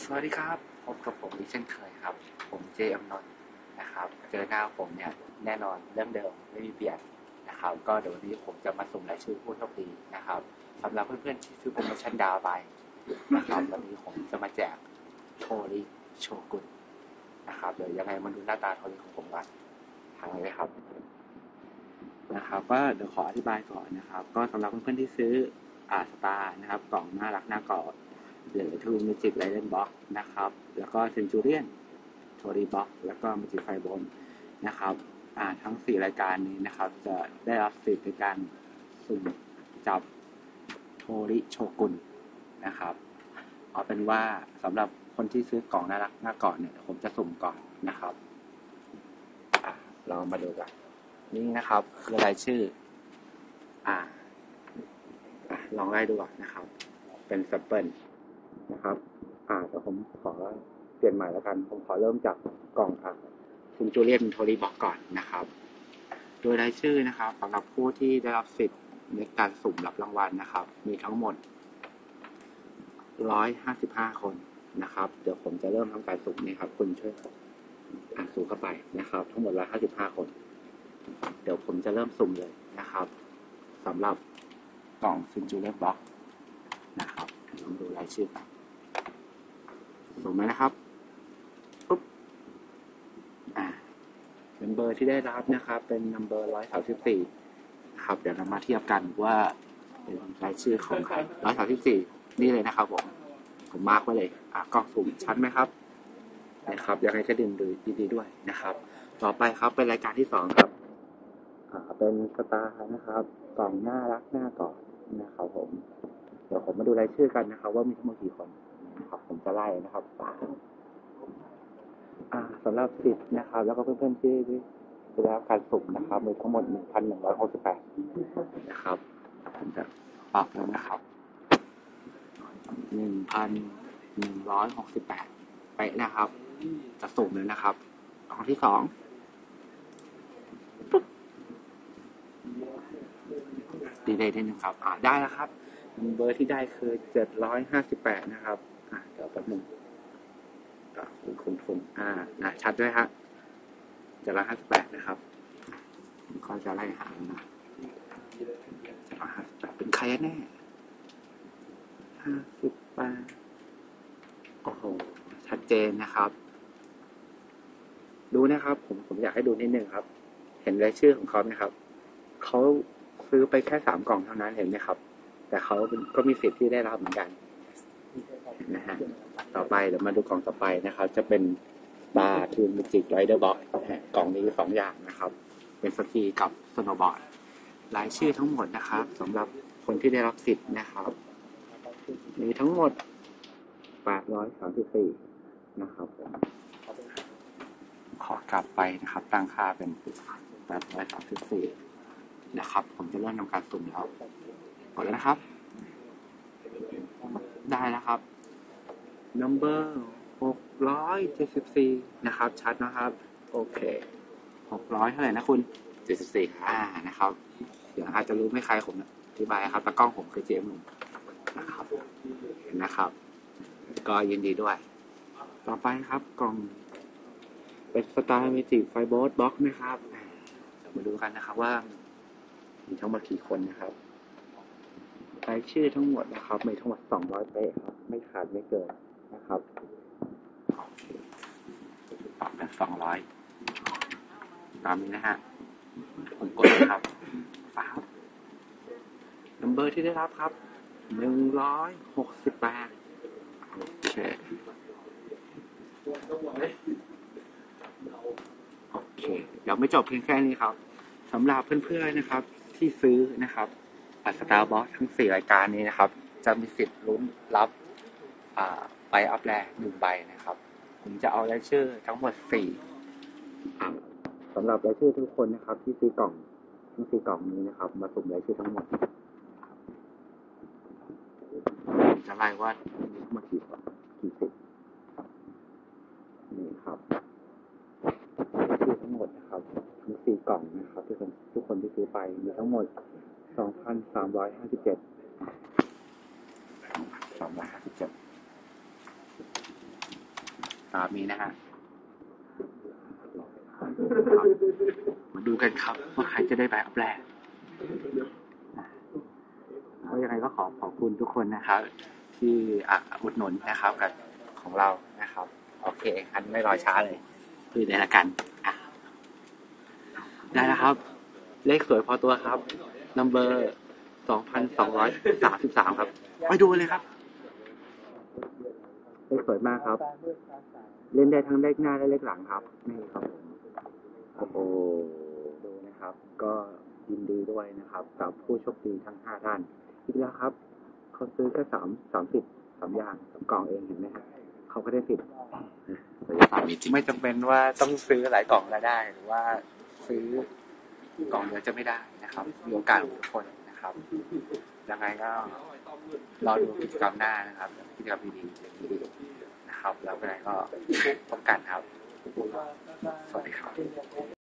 สวัสดีครับพบกับผมอีกเช่นเคยครับ ผมเจอมนนท์นะครับ เจอหน้าผมเนี่ยแน่นอนเรื่องเดิมไม่มีเปลี่ยนนะครับ ก็เดี๋ยววันนี้ผมจะมาสุ่มรายชื่อผู้โชคดีนะครับสำหรับเพื่อนๆที่ซื้อโปรโมชั่นดาวไปนะครับวันนี้ผมจะมาแจกโทริโชกุนนะครับ เดี๋ยวยังไงมาดูหน้าตาโทริของผมก่อนทางเลยครับ นะครับ ก็เดี๋ยวขออธิบายก่อนนะครับ ก็สำหรับเพื่อนๆที่ซื้ออาสตาร์นะครับกล่องน่ารักน่ากอด หรือ ทูมิจิกไรเดนบ็อกนะครับ แล้วก็เซนจูเรียนโทรีบ็อกแล้วก็มิจิไฟบนนะครับอ่าทั้งสี่รายการนี้นะครับ จะได้รับสิทธิ์ในการสุ่มจับโทริโชกุนนะครับเอาเป็นว่าสำหรับคนที่ซื้อกล่องน่ารักหน้าก่อนเนี่ยผมจะสุ่มก่อนนะครับอะเรามาดูกันนี่นะครับ คือรายชื่อ อ่าอะลองไล่ดูก่อนนะครับ เป็นแซมเปิล นะครับ อ่าแต่ผมขอเปลี่ยนใหม่แล้วกัน ผมขอเริ่มจากกล่องอ่าคุณจูเลียนโทรีบอกก่อนนะครับ โดยรายชื่อนะครับสำหรับผู้ที่ได้รับสิทธิ์ในการสุ่มรับรางวัลนะครับ มีทั้งหมด 155 คนนะครับ เดี๋ยวผมจะเริ่มทำการสุ่มนี่ครับ คุณช่วยอ่านสุ่มเข้าไปนะครับ ทั้งหมด 155 คน เดี๋ยวผมจะเริ่มสุ่มเลยนะครับสำหรับกล่องซินจูเลียนบ็อกนะครับ ลองดูรายชื่อกันส่งมานะครับปุ๊บอ่าเป็นเบอร์ที่ได้รับนะครับ เป็นนัมเบอร์ร้อยสามสิบสี่ครับ เดี๋ยวเรามาเทียบกันว่าเป็นรายชื่อของใครร้อยสามสิบสี่นี่เลยนะครับผม ผมมาร์กไว้เลย อะกล้องสูงชัดไหมครับนะครับยังไงก็ดึงดูดีๆด้วยนะครับ ต่อไปครับเป็นรายการที่สองครับ อ่า เป็นสตาร์นะครับกล่องน่ารักหน้าก่อนนะครับผม ดี๋ยวผมมาดูรายชื่อกันนะครับ ว่ามีทั้งหมดกี่คนนะครับ ผมจะไล่นะครับอ่าสำหรับสิทธิ์นะครับ แล้วก็เพื่อนๆที่ได้รับการสุ่มนะครับมีทั้งหมด 1,168 นะครับผมจะปรับแล้วนะครับ 1,168 ไปะนะครับ จะสุ่มเลยนะครับกล่องที่สองดีเลยนิดนึงครับ อ่าได้แล้วครับ เบอร์ที่ได้คือเจ็ดร้อยห้าสิบแปดนะครับ อ่าเดี๋ยวแป๊บหนึงอ่าคุณคุณคุณอ่านะชัดด้วยฮะเจ็ดร้อยห้าสิบแปดนะครับก็จะไล่หานะเจ็ดร้อยห้าสิบแปดเป็นใครแน่ห้าสิบแปดโอ้โห ชัดเจนนะครับ ดูนะครับ ผมผมอยากให้ดูนิดนึงครับ เห็นรายชื่อของเขาไหมครับ เขาซื้อไปแค่สามกล่องเท่านั้นเห็นไหมครับ แต่เขาก็มีสิทธิ์ที่ได้รับเหมือนกันนะฮะต่อไปเดี๋ยวมาดูกล่องต่อไปนะครับ จะเป็นบาร์ทูนมิจิกไรเดอร์บ็อกกล่องนี้สองอย่างนะครับ เป็นสกีกับสโนว์บอร์ดรายชื่อทั้งหมดนะครับสำหรับคนที่ได้รับสิทธิ์นะครับ มีทั้งหมด 834 นะครับขอกลับไปนะครับ ตั้งค่าเป็น 834 นะครับ ผมจะเริ่มทำการสุ่มแล้ว กดแล้วนะครับ ได้แล้วครับ number 674 นะครับ ชัดนะครับ โอเค 600 เท่าไหร่นะคุณ 74อ่า นะครับ เดี๋ยวอาจจะรู้ไม่ใครผมอธิบายครับตากล้องผมคือเจมส์ลุงนะครับ เห็นนะครับ ก็ยินดีด้วย ต่อไปครับ กล่อง เป็นสตาร์เมจิกไฟบอสบ็อกนะครับอ่าเดี๋ยวมาดูกันนะครับว่า มีทั้งหมดกี่คนนะครับ รายชื่อทั้งหมดนะครับมีทั้งหมด200เป๊ะครับ ไม่ขาดไม่เกินนะครับปรับเป็น200ตามนี้นะฮะ ผมกดนะครับฟ้านัมเบอร์ที่ได้รับครับ168โอเคโอเคเดี๋ยวไม่จบเพียงแค่นี้ครับสำหรับเพื่อนๆนะครับ ที่ซื้อนะครับ บัตรสตาร์บอสทั้งสี่รายการนี้นะครับ จะมีสิทธิ์ลุ้นรับอ่าใบอัพแลหนึ่งใบนะครับ ผมจะเอารายชื่อทั้งหมดสี่อ่าสำหรับรายชื่อทุกคนนะครับ ที่ซื้อกล่องทั้งสี่กล่องนี้นะครับ มาสุ่มรายชื่อทั้งหมดผมจะไล่ว่ามีทั้งหมดกี่คนกี่สิทธิ์นี่ครับชื่อทั้งหมดนะครับทั้งสี่กล่องนะครับทุกคนทุกคนที่ซื้อไปมีทั้งหมด สองพันสามร้อยห้าสิบเจ็ดสามร้อยห้าสิบเจ็ดตามนี้นะฮะ มาดูกันครับ ว่าใครจะได้ใบอัพแรกก็ยังไงก็ขอขอบคุณทุกคนนะครับ ที่อุดหนุนนะครับกับของเรานะครับ โอเคอันไม่รอช้าเลยคือได้ละกันได้แล้วครับ เลขสวยพอตัวครับ นัมเบอร์สองพันสองร้อยสามสิบสามครับ ไปดูเลยครับเลขสวยมากครับ เล่นได้ทั้งเลขหน้าและเลขหลังครับนี่ครับผมโอ้โหดูนะครับ ก็ยินดีด้วยนะครับกับผู้โชคดีทั้งห้าท่านอีกแล้วครับเขาซื้อแค่สามสามสิบสามอย่างสามกล่องเองเห็นไหมครับเขาก็ได้สิทธิ์ไม่จำเป็นว่าต้องซื้อหลายกล่องแล้วได้ หรือว่าซื้อกล่องเดียวจะไม่ได้ นะครับมีโอกาสของทุกคนนะครับยังไงก็รอดูกิจกรรมหน้านะครับ กิจกรรมดีๆอย่างนี้นะครับ แล้วยังไงก็พบกันครับ สวัสดีครับ